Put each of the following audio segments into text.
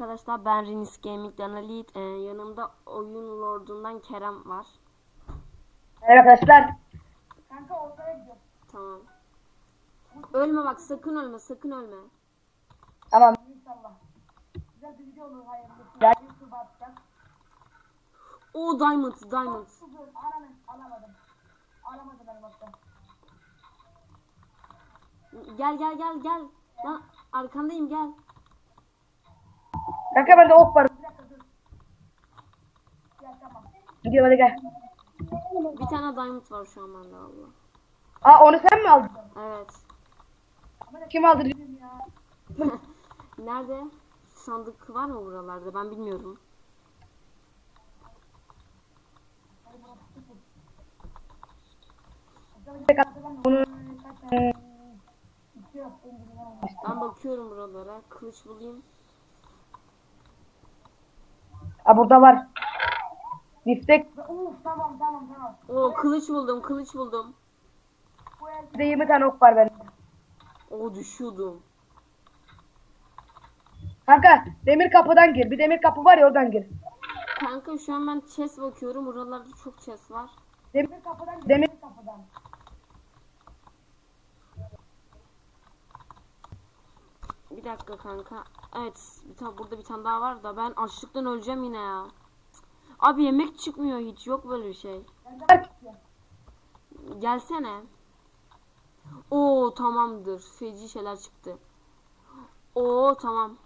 arkadaşlar ben Rinis Gaming'den Ali. Ee, yanımda oyun lordundan Kerem var. Merhaba arkadaşlar. Kanka ortaya. Tamam. Ölme bak sakın ölme sakın ölme. Tamam. İnşallah. Güzel bir video olur hayırlısı. Ya-. O diamond diamond. Ananı alamadım. Alamadım. Gel gel gel gel. Lan arkandayım gel. Kanka bende ok var. Gidiyorum hadi gel. Bir tane diamond var şu an bende Allah. Aa onu sen mi aldın? Evet. Kim aldı? Ya. Nerede? Sandık var mı buralarda? Ben bilmiyorum. Ben bakıyorum buralara. Kılıç bulayım. Aa, burada var. Biftek Uf tamam tamam tamam. Oo kılıç buldum kılıç buldum. Bir de 20 tane ok var bende. Oo düşüyordum. Kanka demir kapıdan gir. Bir demir kapı var ya oradan gir. Kanka şu an ben chest bakıyorum. Buralarda çok chest var. Demir kapıdan Demir kapıdan. Bir dakika kanka. Evet, bir tane burada bir tane daha var da ben açlıktan öleceğim yine ya. Abi yemek çıkmıyor hiç. Yok böyle bir şey. Gelsene. Oo tamamdır. Feci şeyler çıktı. Oo tamam.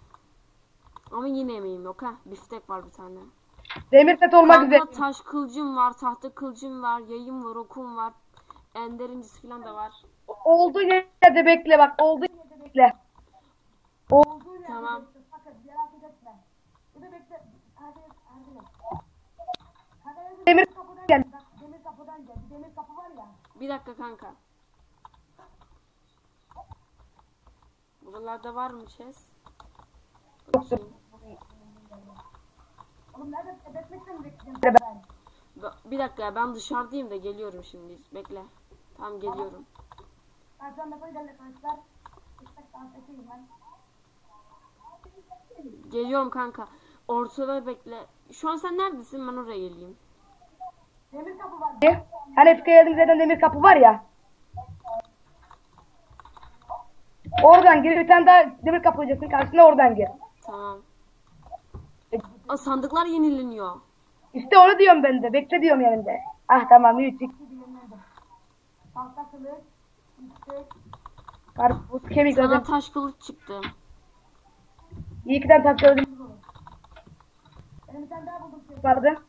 Ama yine yemeğim yok ha. Biftek var bir tane. demir set olmak üzere. Taş kılıcım var, tahta kılıcım var, yayım var, okum var. Ender incisi falan da var. Olduğu yerde bekle bak. Olduğu yerde bekle yerde Tamam. bekle, Sakın merak etme. Bir de bekle. Hadi Demir kapıdan gel. Demir kapıdan gel. Bir demir kapı var ya. Bir dakika kanka. Buralarda var mı chest? Bakayım. Oğlum nerede? Bekmekten mi bekleyeceğim? Ben- Ben. Bir dakika ya ben dışarıdayım da geliyorum şimdi. Bekle. Tamam geliyorum. Ben şu anda böyle arkadaşlar. İstek ben. Geliyorum kanka. Ortada bekle. Şu an sen neredesin? Ben oraya geleyim. Demir kapı var. Hani eski yerinde zaten demir kapı var ya. Oradan gir. Bir tane daha demir kapı olacaksın. Karşısına oradan gir. Tamam. Aa, sandıklar yenileniyor. İşte onu diyorum ben de. Bekle diyorum yanında. Ah tamam iyi çık. Tahta kılıç. İstek. Karpuz, kemik Sana taş kılıç çıktı. İyi ki de taş gördüm Benim bir tane daha buldum. Vardı.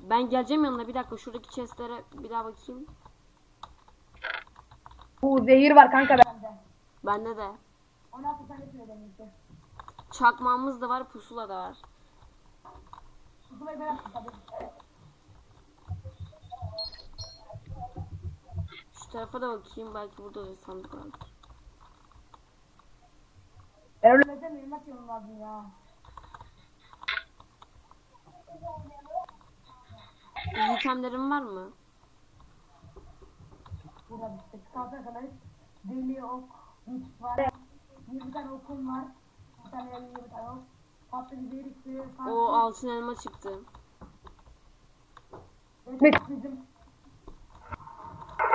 Ben geleceğim yanına bir dakika şuradaki chestlere bir daha bakayım. Bu zehir var kanka ben. Bende. Bende de. 16 tane süre demişti. Çakmağımız da var, pusula da var. Kutulayı ben attım tabii. Şu tarafa da bakayım belki burada da sandık var. Neden elmas yolum lazım ya. İyi itemlerin var mı? Burada işte. Tahta kılıç. Deli ok. Güç var. 20 tane okum var. Bir tane 20 tane ok. Tatlı bir zehirlikti. O altın elma çıktı. Bizim.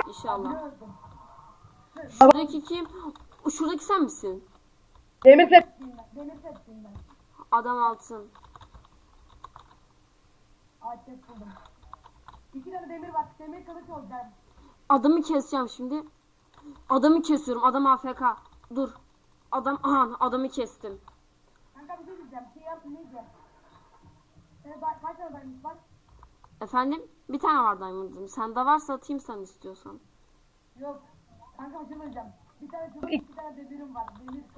İnşallah. Şuradaki kim? Şuradaki sen misin? Demir set. Demir settim ben. Adam altın. Ağaç buldum. İki tane demir var. Demir kılıç olacak. Adamı keseceğim şimdi. Adamı kesiyorum. Adam AFK. Dur. Adam aha adamı kestim. Kanka bir şey diyeceğim. Şey yap neydi? Ba- kaç tane diamond var? Efendim? Bir tane var diamond'ım. Sende varsa atayım sen istiyorsan. Yok. Kanka bir şey söyleyeceğim. Bir tane çubuk, iki tane demirim var.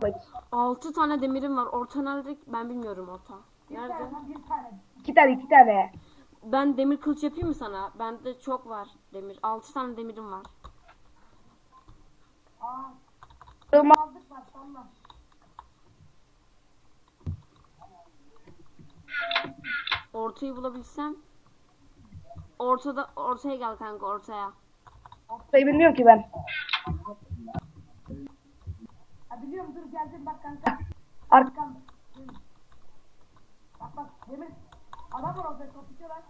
Demir. Altı tane demirim var. Orta nerede? Ben bilmiyorum orta. Bir Nerede? tane bir tane. İki tane iki tane. Ben demir kılıç yapayım mı sana? Bende çok var demir. Altı tane demirim var. Aa. Aldık. Salla. Ortayı bulabilsem. Ortada ortaya gel kanka ortaya. Sayı bilmiyorum ki ben. Ha biliyorum dur geldim bak kanka. Ark Arkam. Bak bak demir. Adam var orada kapışıyorlar.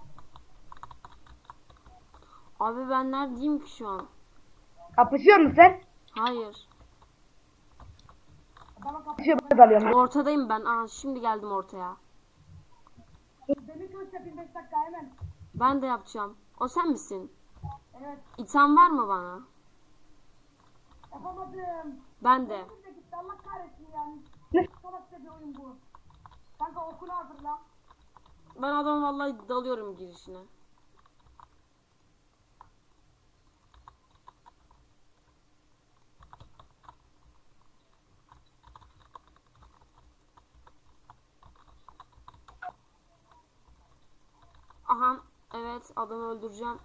Abi ben neredeyim ki şu an? Kapışıyor musun sen? Hayır. Adamın Kapışıyor ben. Ortadayım ben. Aa şimdi geldim ortaya. Demir kılıç yapayım 5 dakika hemen. Ben de yapacağım. O sen misin? Evet. İtham var mı bana? Yapamadım. Ben de. Allah kahretsin yani. Ne? Salakça bir oyun bu. Kanka okunu hazırla. Ben adam vallahi dalıyorum girişine. Aha evet adamı öldüreceğim.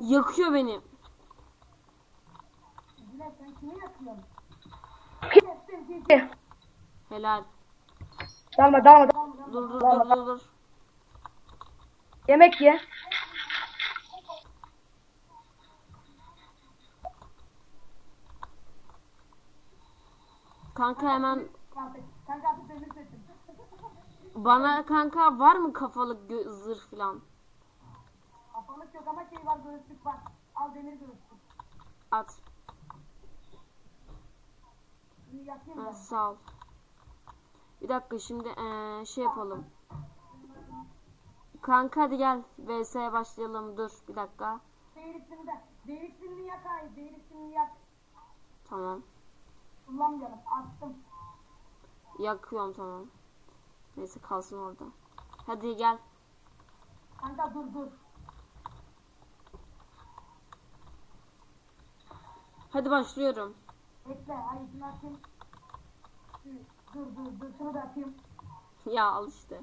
Yakıyor beni. Zile sen kimi yakıyorsun? Helal. Dalma dalma dalma. Dur dur dur dur dur. Yemek ye. Kanka hemen Kanka kanka bana kanka var mı kafalık zırh falan? Kafalık yok ama şey var göğüslük var. Al demir göğüslük. At. Bunu yakayım Ha, sağ ol. Bir dakika şimdi eee, şey yapalım. Kanka hadi gel VS'ye başlayalım. Dur bir dakika. Değirikçini de. Değirikçini yak hayır. Değirikçini yak. Tamam. Kullanmayalım. Attım. Yakıyorum tamam. Neyse kalsın orada. Hadi gel. Kanka dur dur. Hadi başlıyorum. Bekle. Atayım. Dur dur dur. Şunu da atayım. ya al işte.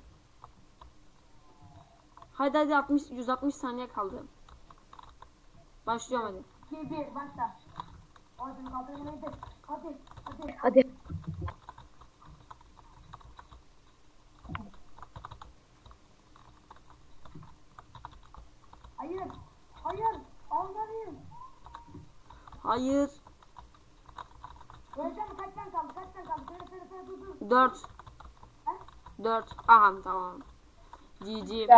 Hadi hadi 60 160 saniye kaldı. Başlıyorum hadi. 2 1 başla. Şunu kaldırın neydi? Hadi. Hadi. Hadi. Hayır. Hayır. Almalıyım. Hayır. Öleceğim kaç tane kaldı? Kaç tane kaldı? Söyle söyle söyle dur dur. 4 Ha? 4 Aha tamam. GG.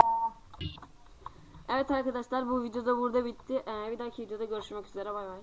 Evet arkadaşlar bu videoda burada bitti. Ee, bir dahaki videoda görüşmek üzere bay bay.